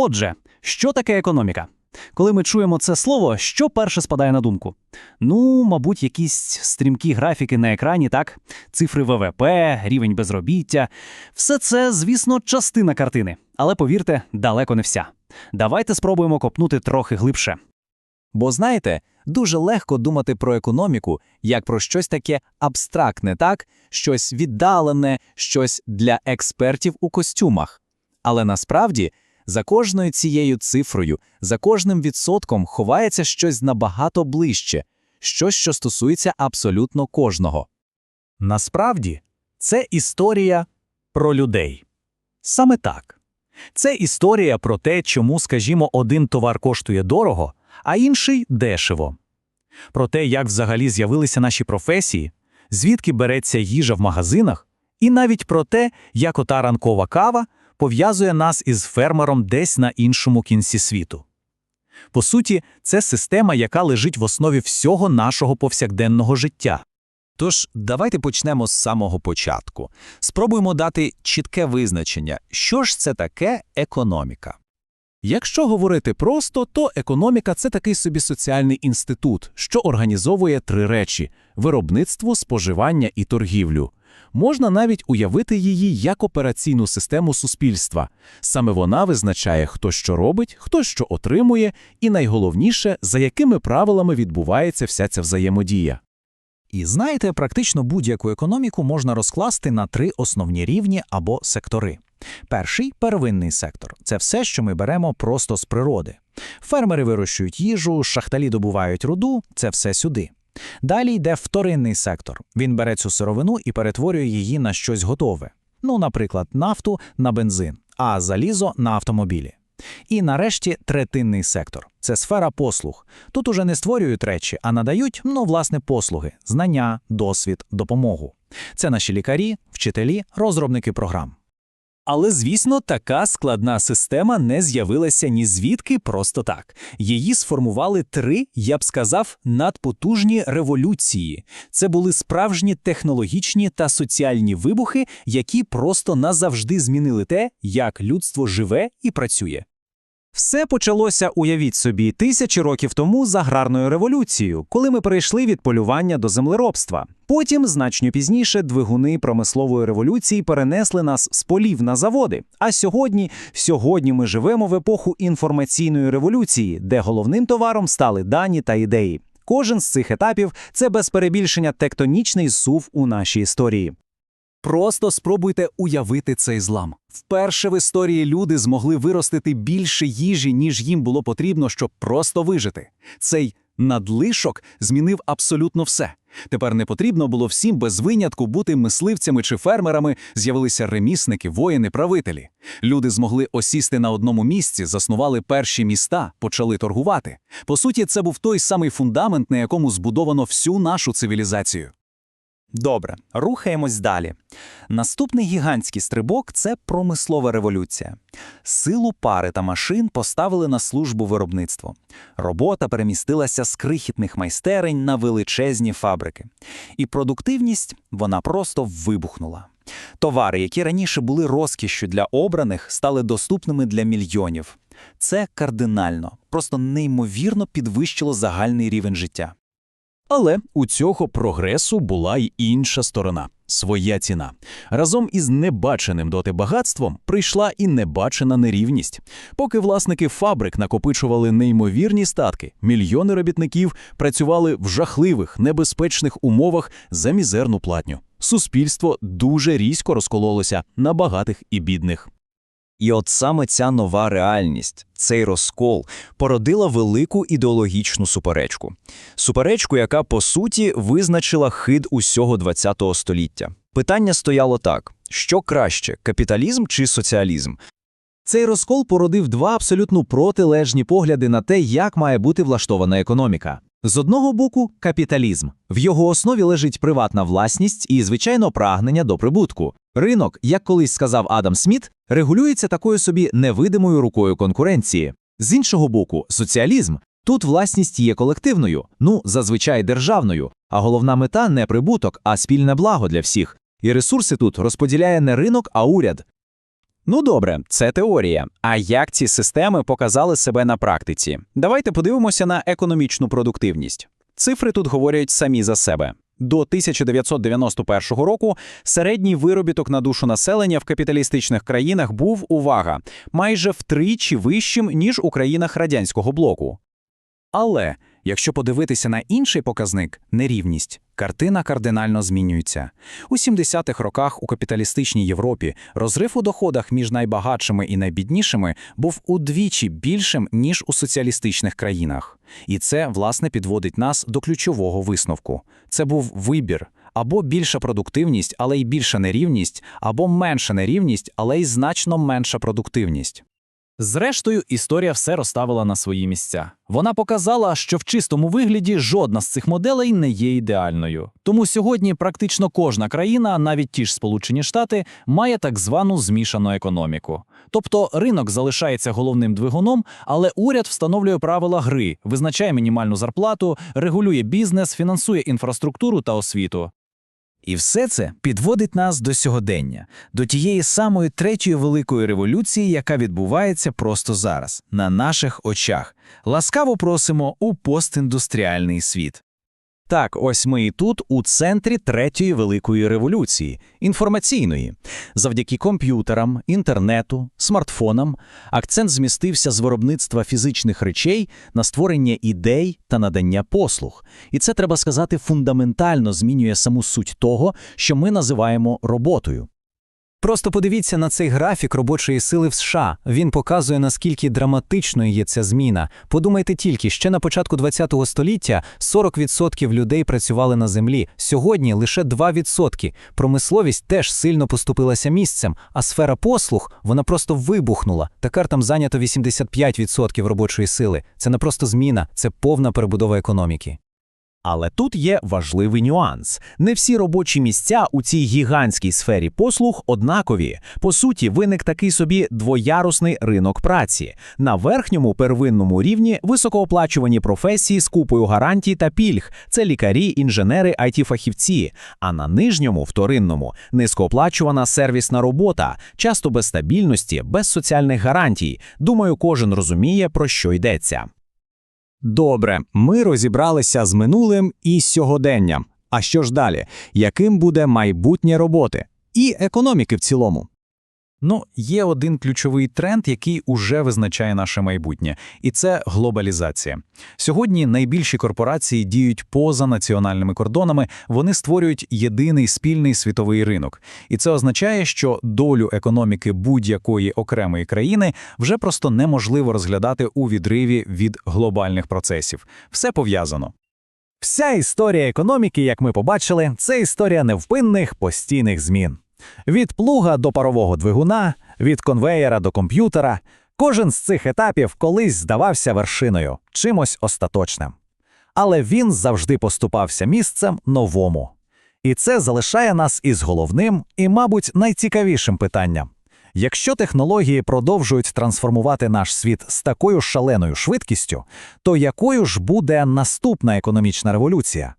Отже, що таке економіка? Коли ми чуємо це слово, що перше спадає на думку? Ну, мабуть, якісь стрімкі графіки на екрані, так? Цифри ВВП, рівень безробіття. Все це, звісно, частина картини. Але повірте, далеко не вся. Давайте спробуємо копнути трохи глибше. Бо знаєте, дуже легко думати про економіку як про щось таке абстрактне, так? Щось віддалене, щось для експертів у костюмах. Але насправді за кожною цією цифрою, за кожним відсотком ховається щось набагато ближче, щось, що стосується абсолютно кожного. Насправді, це історія про людей. Саме так. Це історія про те, чому, скажімо, один товар коштує дорого, а інший дешево. Про те, як взагалі з'явилися наші професії, звідки береться їжа в магазинах, і навіть про те, як ота ранкова кава пов'язує нас із фермером десь на іншому кінці світу. По суті, це система, яка лежить в основі всього нашого повсякденного життя. Тож давайте почнемо з самого початку. Спробуємо дати чітке визначення, що ж це таке економіка. Якщо говорити просто, то економіка це такий собі соціальний інститут, що організовує три речі: виробництво, споживання і торгівлю. Можна навіть уявити її як операційну систему суспільства. Саме вона визначає, хто що робить, хто що отримує, і найголовніше, за якими правилами відбувається вся ця взаємодія. І знаєте, практично будь-яку економіку можна розкласти на три основні рівні або сектори. Перший первинний сектор це все, що ми беремо просто з природи. Фермери вирощують їжу, шахталі добувають руду це все сюди. Далі йде вторинний сектор. Він бере цю сировину і перетворює її на щось готове. Ну, наприклад, нафту на бензин, а залізо на автомобілі. І нарешті третинний сектор це сфера послуг. Тут уже не створюють речі, а надають, ну, власне, послуги, знання, досвід, допомогу. Це наші лікарі, вчителі, розробники програм. Але, звісно, така складна система не з'явилася ні звідки просто так. Її сформували три, я б сказав, надпотужні революції. Це були справжні технологічні та соціальні вибухи, які просто назавжди змінили те, як людство живе і працює. Все почалося, уявіть собі, тисячі років тому з аграрною революцією, коли ми перейшли від полювання до землеробства. Потім, значно пізніше, двигуни промислової революції перенесли нас з полів на заводи. А сьогодні, сьогодні ми живемо в епоху інформаційної революції, де головним товаром стали дані та ідеї. Кожен з цих етапів це без перебільшення тектонічний сув у нашій історії. Просто спробуйте уявити цей злам. Вперше в історії люди змогли виростити більше їжі, ніж їм було потрібно, щоб просто вижити. Цей надлишок змінив абсолютно все. Тепер не потрібно було всім без винятку бути мисливцями чи фермерами, з'явилися ремісники, воїни, правителі. Люди змогли осісти на одному місці, заснували перші міста, почали торгувати. По суті, це був той самий фундамент, на якому збудовано всю нашу цивілізацію. Добре, рухаємось далі. Наступний гігантський стрибок це промислова революція. Силу пари та машин поставили на службу виробництву. Робота перемістилася з крихітних майстерень на величезні фабрики. І продуктивність вона просто вибухнула. Товари, які раніше були розкішшю для обраних, стали доступними для мільйонів. Це кардинально, просто неймовірно підвищило загальний рівень життя. Але у цього прогресу була й інша сторона своя ціна. Разом із небаченим доти багатством прийшла і небачена нерівність. Поки власники фабрик накопичували неймовірні статки, мільйони робітників працювали в жахливих, небезпечних умовах за мізерну платню. Суспільство дуже різко розкололося на багатих і бідних. І от саме ця нова реальність, цей розкол, породила велику ідеологічну суперечку. Суперечку, яка, по суті, визначила хид усього ХХ століття. Питання стояло так: що краще капіталізм чи соціалізм? Цей розкол породив два абсолютно протилежні погляди на те, як має бути влаштована економіка. З одного боку, капіталізм. В його основі лежить приватна власність і, звичайно, прагнення до прибутку. Ринок, як колись сказав Адам Сміт, регулюється такою собі невидимою рукою конкуренції. З іншого боку, соціалізм. Тут власність є колективною, ну, зазвичай державною, а головна мета не прибуток, а спільне благо для всіх. І ресурси тут розподіляє не ринок, а уряд. Ну добре, це теорія. А як ці системи показали себе на практиці? Давайте подивимося на економічну продуктивність. Цифри тут говорять самі за себе. До 1991 року середній виробіток на душу населення в капіталістичних країнах був, увага, майже втричі вищим, ніж у країнах радянського блоку. Але якщо подивитися на інший показник нерівність, картина кардинально змінюється. У 70-х роках у капіталістичній Європі розрив у доходах між найбагатшими і найбіднішими був удвічі більшим, ніж у соціалістичних країнах. І це, власне, підводить нас до ключового висновку. Це був вибір. Або більша продуктивність, але й більша нерівність, або менша нерівність, але й значно менша продуктивність. Зрештою, історія все розставила на свої місця. Вона показала, що в чистому вигляді жодна з цих моделей не є ідеальною. Тому сьогодні практично кожна країна, навіть ті ж Сполучені Штати, має так звану змішану економіку. Тобто ринок залишається головним двигуном, але уряд встановлює правила гри, визначає мінімальну зарплату, регулює бізнес, фінансує інфраструктуру та освіту. І все це підводить нас до сьогодення, до тієї самої третьої великої революції, яка відбувається просто зараз, на наших очах. Ласкаво просимо у постіндустріальний світ. Так, ось ми і тут, у центрі третьої великої революції інформаційної. Завдяки комп'ютерам, інтернету, смартфонам акцент змістився з виробництва фізичних речей на створення ідей та надання послуг. І це треба сказати фундаментально змінює саму суть того, що ми називаємо роботою. Просто подивіться на цей графік робочої сили в США. Він показує, наскільки драматичною є ця зміна. Подумайте тільки, ще на початку ХХ століття 40% людей працювали на землі. Сьогодні лише 2%. Промисловість теж сильно поступилася місцем, а сфера послуг вона просто вибухнула. Тепер там зайнято 85% робочої сили. Це не просто зміна, це повна перебудова економіки. Але тут є важливий нюанс. Не всі робочі місця у цій гігантській сфері послуг однакові. По суті, виник такий собі двоярусний ринок праці. На верхньому первинному рівні високооплачувані професії з купою гарантій та пільг це лікарі, інженери, IT-фахівці. А на нижньому, вторинному, низькооплачувана сервісна робота, часто без стабільності, без соціальних гарантій. Думаю, кожен розуміє, про що йдеться. Добре, ми розібралися з минулим і сьогоденням. А що ж далі? Яким буде майбутнє роботи і економіки в цілому? Ну, є один ключовий тренд, який уже визначає наше майбутнє, і це глобалізація. Сьогодні найбільші корпорації діють поза національними кордонами, вони створюють єдиний спільний світовий ринок. І це означає, що долю економіки будь-якої окремої країни вже просто неможливо розглядати у відриві від глобальних процесів. Все пов'язано. Вся історія економіки, як ми побачили, це історія невпинних постійних змін. Від плуга до парового двигуна, від конвеєра до комп'ютера. Кожен з цих етапів колись здавався вершиною, чимось остаточним. Але він завжди поступався місцем новому. І це залишає нас із головним і, мабуть, найцікавішим питанням. Якщо технології продовжують трансформувати наш світ з такою шаленою швидкістю, то якою ж буде наступна економічна революція?